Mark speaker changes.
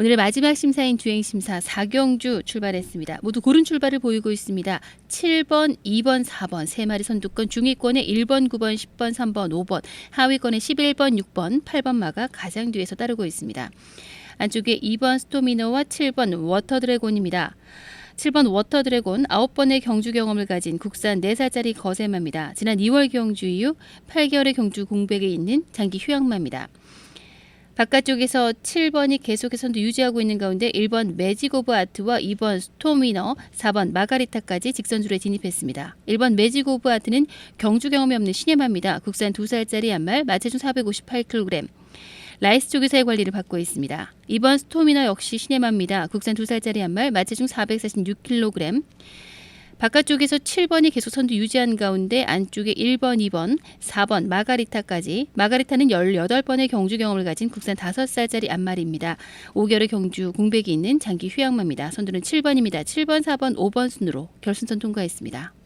Speaker 1: 오늘의 마지막 심사인 주행심사 4경주 출발했습니다. 모두 고른 출발을 보이고 있습니다. 7번, 2번, 4번 세 마리 선두권 중위권에 1번, 9번, 10번, 3번, 5번 하위권에 11번, 6번, 8번 마가 가장 뒤에서 따르고 있습니다. 안쪽에 2번 스토미너와 7번 워터드래곤입니다. 7번 워터드래곤 9번의 경주 경험을 가진 국산 4살짜리 거세마입니다. 지난 2월 경주 이후 8개월의 경주 공백에 있는 장기 휴양마입니다. 바깥쪽에서 7번이 계속해서 유지하고 있는 가운데 1번 매직 오브 아트와 2번 스톰위너, 4번 마가리타까지 직선줄에 진입했습니다. 1번 매직 오브 아트는 경주 경험이 없는 신예마입니다. 국산 2살짜리 한말 마체중 458kg. 라이스 쪽에서의 관리를 받고 있습니다. 2번 스토미너 역시 시네마입니다. 국산 2살짜리 한말 마체중 446kg. 바깥쪽에서 7번이 계속 선두 유지한 가운데 안쪽에 1번, 2번, 4번 마가리타까지 마가리타는 18번의 경주 경험을 가진 국산 5살짜리 안말입니다. 5개월의 경주 공백이 있는 장기 휴양마입니다. 선두는 7번입니다. 7번, 4번, 5번 순으로 결승선 통과했습니다.